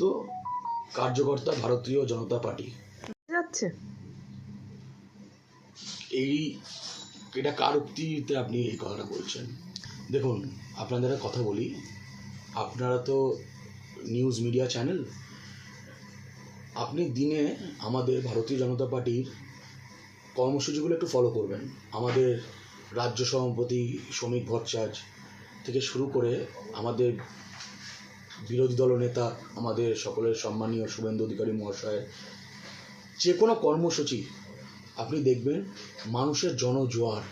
একমাত্র কার্যকর্তা ভারতীয় জনতা পার্টি। যাচ্ছে। এই এটা কার উক্তিতে আপনি এই কথাটা বলছেন? দেখুন আপনাদের কথা বলি। আপনারা তো নিউজ মিডিয়া চ্যানেল আপনি দিনে আমাদের ভারতীয় জনতা পার্টির কর্মসূচিগুলো একটু ফলো করবেন। আমাদের রাজ্য সভাপতি শ্রমিক ভট্টাচার্য থেকে শুরু করে আমাদের বিরোধী দল নেতা, আমাদের সকলের সম্মানীয় শুভেন্দু অধিকারী মহাশয় যে কোনো কর্মসূচি আপনি দেখবেন মানুষের জনজোয়ার।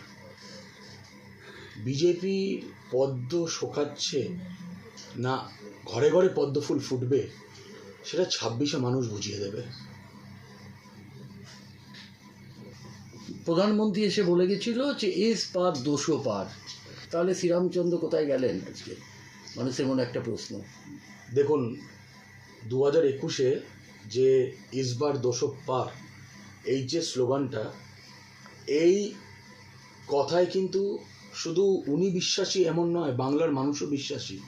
বিজেপি পদ্ম শোকাচ্ছে না, ঘরে ঘরে পদ্ম ফুল ফুটবে, সেটা ছাব্বিশে মানুষ বুঝিয়ে দেবে। প্রধানমন্ত্রী এসে বলে গেছিল যে, এস পার দোষো পার। তাহলে শ্রীরামচন্দ্র কোথায় গেলেন আজকে? মানুষের মনে একটা প্রশ্ন। দেখুন দু হাজার একুশে যে ইসবার দশক পার, এই যে স্লোগানটা, এই কথায় কিন্তু শুধু উনি বিশ্বাসী এমন নয়, বাংলার মানুষও বিশ্বাসী।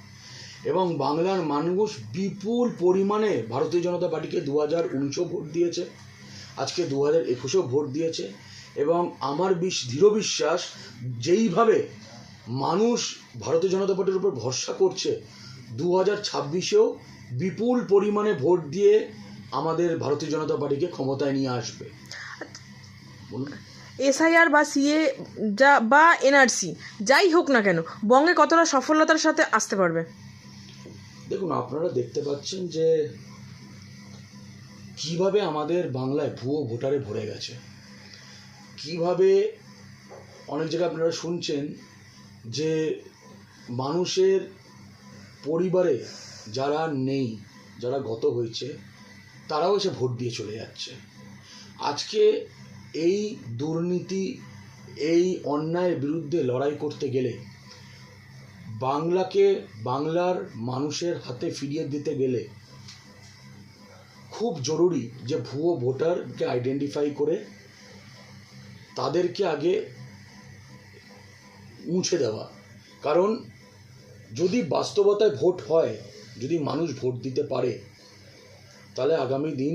এবং বাংলার মানুষ বিপুল পরিমাণে ভারতীয় জনতা পার্টিকে দু হাজার উনিশেও ভোট দিয়েছে, আজকে দু হাজার একুশেও ভোট দিয়েছে, এবং আমার বিশ দৃঢ় বিশ্বাস, যেইভাবে মানুষ ভারতীয় জনতা পার্টির উপর ভরসা করছে। দু হাজার ছাব্বিশেও বিপুল পরিমাণে ভোট দিয়ে আমাদের ভারতীয় জনতা পার্টিকে ক্ষমতায় নিয়ে আসবে। এসআইআর বা সিএ যা বা এনআরসি যাই হোক না কেন বঙ্গে কতটা সফলতার সাথে আসতে পারবে? দেখুন আপনারা দেখতে পাচ্ছেন যে কীভাবে আমাদের বাংলায় ভুয়ো ভোটারে ভরে গেছে। কীভাবে অনেক জায়গায় আপনারা শুনছেন যে মানুষের পরিবারে যারা নেই, যারা গত হয়েছে, তারাও এসে ভোট দিয়ে চলে যাচ্ছে। আজকে এই দুর্নীতি, এই অন্যায়ের বিরুদ্ধে লড়াই করতে গেলে, বাংলাকে বাংলার মানুষের হাতে ফিরিয়ে দিতে গেলে খুব জরুরি যে ভুয়ো ভোটারকে আইডেন্টিফাই করে, তাদেরকে আগে মুছে দেওয়া। কারণ যদি বাস্তবতায় ভোট হয় যদি মানুষ ভোট দিতে পারে তাহলে আগামী দিন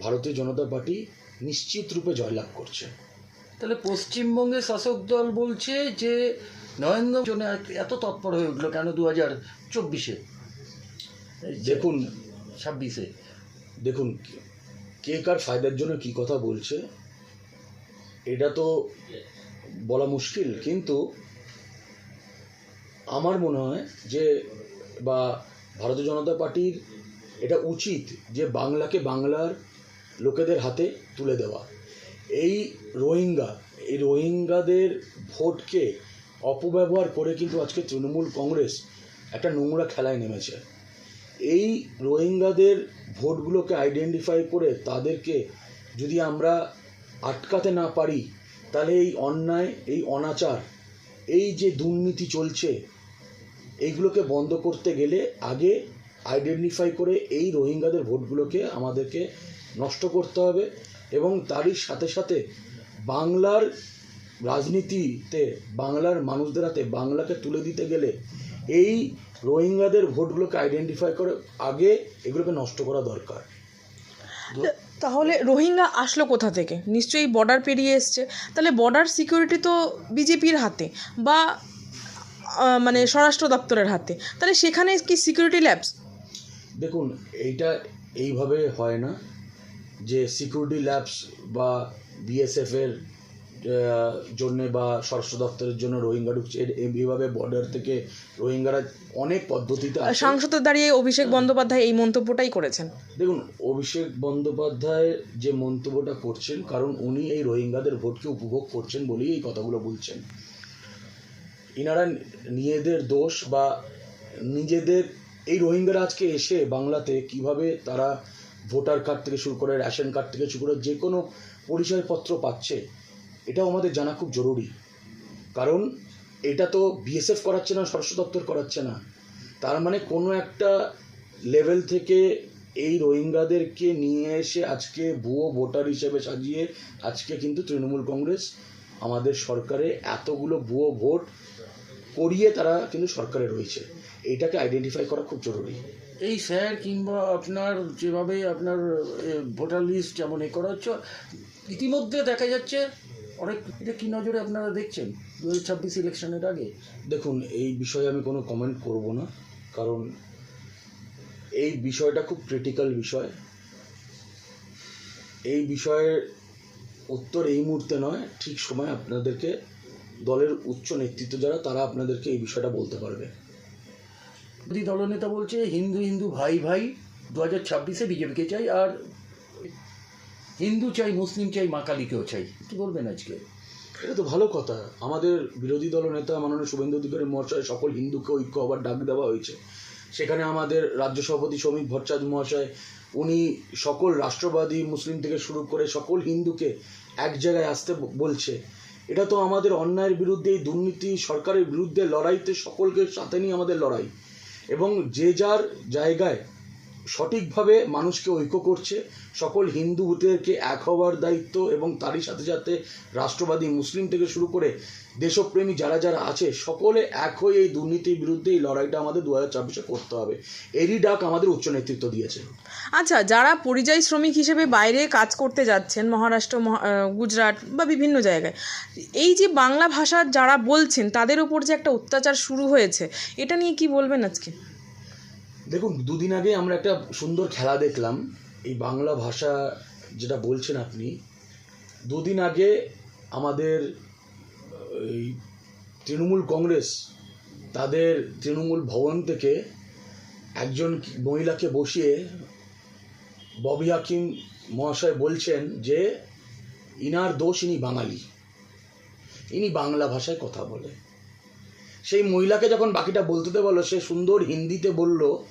ভারতীয় জনতা পার্টি নিশ্চিত রূপে জয়লাভ করছে। তাহলে পশ্চিমবঙ্গের শাসক দল বলছে যে নরেন্দ্র জন্য এত তৎপর হয়ে উঠল কেন দু হাজার চব্বিশে? দেখুন। ছাব্বিশে। দেখুন কে কার ফায়দার জন্য কি কথা বলছে এটা তো বলা মুশকিল। কিন্তু আমার মনে হয় যে, বা ভারতীয় জনতা পার্টির এটা উচিত যে বাংলাকে বাংলার লোকেদের হাতে তুলে দেওয়া। এই রোহিঙ্গা, এই রোহিঙ্গাদের ভোটকে অপব্যবহার করে কিন্তু আজকে তৃণমূল কংগ্রেস একটা নোংরা খেলায় নেমেছে। এই রোহিঙ্গাদের ভোটগুলোকে আইডেন্টিফাই করে তাদেরকে যদি আমরা আটকাতে না পারি, তাহলে এই অন্যায়, এই অনাচার, এই যে দুর্নীতি চলছে এইগুলোকে বন্ধ করতে গেলে আগে আইডেন্টিফাই করে এই রোহিঙ্গাদের ভোটগুলোকে আমাদেরকে নষ্ট করতে হবে এবং তারই সাথে সাথে বাংলার রাজনীতিতে, বাংলার মানুষদের হাতে বাংলাকে তুলে দিতে গেলে এই রোহিঙ্গাদের ভোটগুলোকে আইডেন্টিফাই করে আগে এগুলোকে নষ্ট করা দরকার। তাহলে রোহিঙ্গা আসলো কোথা থেকে? নিশ্চয়ই বর্ডার পেরিয়ে এসছে। তাহলে বর্ডার সিকিউরিটি তো বিজেপির হাতে বা মানে স্বরাষ্ট্র দপ্তরের হাতে। তাহলে সেখানে কি সিকিউরিটি ল্যাবস দেখুন এইটা এইভাবে হয় না যে সিকিউরিটি ল্যাবস বা বিএসএফের জন্য বা স্বরাষ্ট্র দপ্তরের জন্য রোহিঙ্গা ঢুকছে। এইভাবে বর্ডার থেকে রোহিঙ্গারা অনেক পদ্ধতিতে আসে। সাংসদে দাঁড়িয়ে অভিষেক বন্দ্যোপাধ্যায় এই মন্তব্যটাই করেছেন। দেখুন অভিষেক বন্দ্যোপাধ্যায় যে মন্তব্যটা করছেন কারণ উনি এই রোহিঙ্গাদের ভোটকে উপভোগ করছেন বলেই এই কথাগুলো বলছেন। ইনারা নিজেদের দোষ বা নিজেদের, এই রোহিঙ্গারা আজকে এসে বাংলাতে কীভাবে তারা ভোটার কার্ড থেকে শুরু করে রেশন কার্ড থেকে শুরু করে যে কোনো পরিচয়পত্র পাচ্ছে, এটাও আমাদের জানা খুব জরুরি। কারণ এটা তো বিএসএফ করাচ্ছে না, স্বরাষ্ট্র দপ্তর করাচ্ছে না। তার মানে কোনো একটা লেভেল থেকে এই রোহিঙ্গাদেরকে নিয়ে এসে আজকে ভুয়ো ভোটার হিসেবে সাজিয়ে আজকে কিন্তু তৃণমূল কংগ্রেস আমাদের সরকারে এতগুলো ভুয়ো ভোট করিয়ে তারা কিন্তু সরকারে রয়েছে। এইটাকে আইডেন্টিফাই করা খুব জরুরি। এই স্যার কিংবা আপনার যেভাবে আপনার ভোটার লিস্ট যেমন এ করা হচ্ছে ইতিমধ্যে দেখা যাচ্ছে অনেক এটা কী নজরে আপনারা দেখছেন? দু হাজার ছাব্বিশ ইলেকশনের আগে? দেখুন এই বিষয়ে আমি কোনো কমেন্ট করব না কারণ এই বিষয়টা খুব ক্রিটিক্যাল বিষয়। এই বিষয়ের উত্তর এই মুহূর্তে নয় ঠিক সময় আপনাদেরকে দলের উচ্চ নেতৃত্ব যারা তারা আপনাদেরকে এই বিষয়টা বলতে পারবে। বিরোধী দলনেতা বলছে হিন্দু হিন্দু ভাই ভাই দু হাজার ছাব্বিশে বিজেপিকে চাই আর হিন্দু চাই মুসলিম চাই মা কালীকেও চাই। কী বলবেন আজকে? এটা তো ভালো কথা। আমাদের বিরোধী দল নেতা মাননীয় শুভেন্দু অধিকারী মহাশয় সকল হিন্দুকে ঐক্য হবার ডাক দেওয়া হয়েছে। সেখানে আমাদের রাজ্য সভাপতি শ্রমিক ভট্টাচার্য মহাশয় উনি সকল রাষ্ট্রবাদী মুসলিম থেকে শুরু করে সকল হিন্দুকে এক জায়গায় আসতে বলছে। এটা তো আমাদের অন্যায়ের বিরুদ্ধে, এই দুর্নীতি সরকারের বিরুদ্ধে লড়াইতে সকলকে সাথে নিয়ে আমাদের লড়াই। এবং যে যার জায়গায় সঠিকভাবে মানুষকে ঐক্য করছে। সকল হিন্দুদেরকে এক হওয়ার দায়িত্ব এবং তারই সাথে সাথে রাষ্ট্রবাদী মুসলিম থেকে শুরু করে দেশপ্রেমী যারা যারা আছে, সকলে এক হয়ে এই দুর্নীতির বিরুদ্ধে এই লড়াইটা আমাদের দু হাজার চব্বিশে করতে হবে। এরই ডাক আমাদের উচ্চ নেতৃত্ব দিয়েছে। আচ্ছা যারা পরিযায়ী শ্রমিক হিসেবে বাইরে কাজ করতে যাচ্ছেন, মহারাষ্ট্র, মহা- গুজরাট বা বিভিন্ন জায়গায়, এই যে বাংলা ভাষা যারা বলছেন, তাদের উপর যে একটা অত্যাচার শুরু হয়েছে, এটা নিয়ে কি বলবেন আজকে? দেখুন, দুদিন আগে আমরা একটা সুন্দর খেলা দেখলাম। এই বাংলা ভাষা যেটা বলছেন আপনি, দুদিন আগে আমাদের এই তৃণমূল কংগ্রেস তাদের তৃণমূল ভবন থেকে একজন মহিলাকে বসিয়ে ববি হাকিম মহাশয় বলছেন যে, ইনার দোষ ইনি বাঙালি। ইনি বাংলা ভাষায় কথা বলে। সেই মহিলাকে যখন বাকিটা বলতে বলো সে সুন্দর হিন্দিতে বলল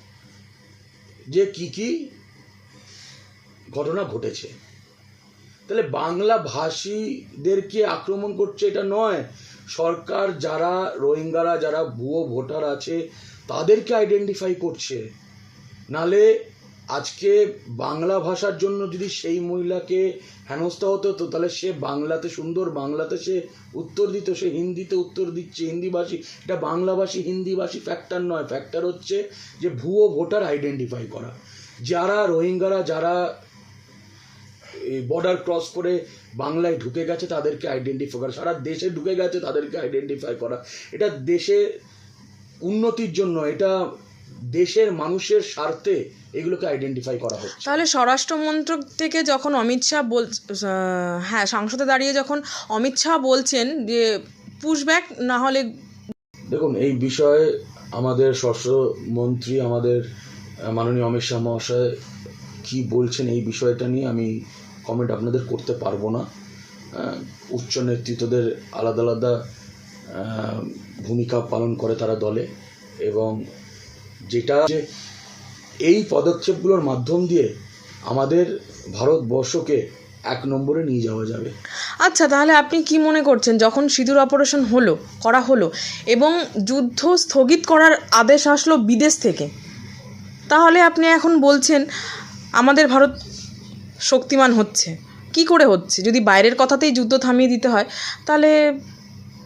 যে কি কি ঘটনা ঘটেছে। তাহলে বাংলা ভাষীদেরকে আক্রমণ করছে এটা নয়? সরকার যারা রোহিঙ্গারা, যারা ভুয়ো ভোটার আছে, তাদেরকে আইডেন্টিফাই করছে। নালে আজকে বাংলা ভাষার জন্য যদি সেই মহিলাকে হেনস্থা হতো, তো তাহলে সে বাংলাতে সুন্দর, বাংলাতে সে উত্তর দিত, সে হিন্দিতে উত্তর দিচ্ছে, হিন্দিভাষী, এটা বাংলাভাষী, হিন্দিভাষী ফ্যাক্টর নয়। ফ্যাক্টর হচ্ছে যে ভুয়ো ভোটার আইডেন্টিফাই করা। যারা রোহিঙ্গারা, যারা এই বর্ডার ক্রস করে বাংলায় ঢুকে গেছে, তাদেরকে আইডেন্টিফাই করা। সারা দেশে ঢুকে গেছে, তাদেরকে আইডেন্টিফাই করা। এটা দেশে উন্নতির জন্য, এটা দেশের মানুষের স্বার্থে এগুলোকে আইডেন্টিফাই করা হচ্ছে। তাহলে স্বরাষ্ট্রমন্ত্রক থেকে যখন অমিত শাহ বল হ্যাঁ সংসদে দাঁড়িয়ে যখন অমিত শাহ বলছেন যে পুশব্যাক না হলে দেখুন এই বিষয়ে আমাদের স্বরাষ্ট্রমন্ত্রী আমাদের মাননীয় অমিত শাহ মহাশয় কী বলছেন এই বিষয়টা নিয়ে আমি কমেন্ট আপনাদের করতে পারব না। উচ্চ নেতৃত্বদের আলাদা আলাদা ভূমিকা পালন করে তারা দলে এবং যেটা এই পদক্ষেপগুলোর মাধ্যম দিয়ে আমাদের ভারতবর্ষকে এক নম্বরে নিয়ে যাওয়া যাবে। আচ্ছা তাহলে আপনি কি মনে করছেন? যখন সিঁদুর অপারেশন হলো, করা হলো এবং যুদ্ধ স্থগিত করার আদেশ আসলো বিদেশ থেকে, তাহলে আপনি এখন বলছেন আমাদের ভারত শক্তিমান হচ্ছে। কি করে হচ্ছে? যদি বাইরের কথাতেই যুদ্ধ থামিয়ে দিতে হয়, তাহলে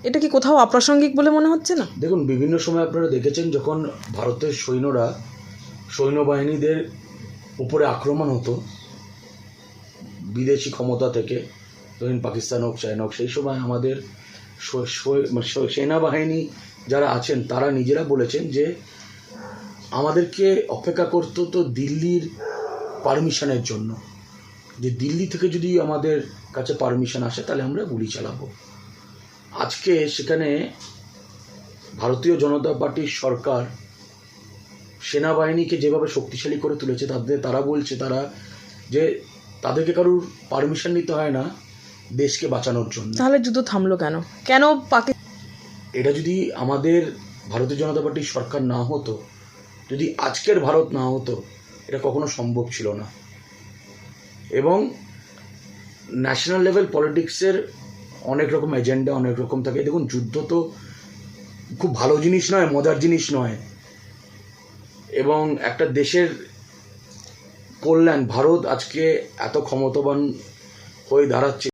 এটা কি কোথাও অপ্রাসঙ্গিক বলে মনে হচ্ছে না? দেখুন, বিভিন্ন সময় আপনারা দেখেছেন যখন ভারতের সৈন্যরা সৈন্যবাহিনীদের উপরে আক্রমণ হতো, বিদেশি ক্ষমতা থেকে, ধরুন পাকিস্তান হোক, চায়না হোক, সেই সময় আমাদের মানে সেনাবাহিনী যারা আছেন, তারা নিজেরা বলেছেন যে আমাদেরকে অপেক্ষা করতে তো দিল্লির পারমিশনের জন্য। যে দিল্লি থেকে যদি আমাদের কাছে পারমিশন আসে, তাহলে আমরা গুলি চালাবো। আজকে সেখানে ভারতীয় জনতা পার্টির সরকার সেনাবাহিনীকে যেভাবে শক্তিশালী করে তুলেছে তাদের তারা বলছে তারা যে তাদেরকে কারুর পারমিশন নিতে হয় না দেশকে বাঁচানোর জন্য। তাহলে যুদ্ধ থামলো কেন? কেন পাকি এটা যদি আমাদের ভারতীয় জনতা পার্টির সরকার না হতো যদি আজকের ভারত না হতো এটা কখনো সম্ভব ছিল না। এবং ন্যাশনাল লেভেল পলিটিক্সের অনেক রকম এজেন্ডা, অনেক রকম থাকে। দেখুন, যুদ্ধ তো খুব ভালো জিনিস নয়, মজার জিনিস নয়। এবং একটা দেশের কল্যাণ, ভারত আজকে এত ক্ষমতাবান হয়ে দাঁড়াচ্ছে।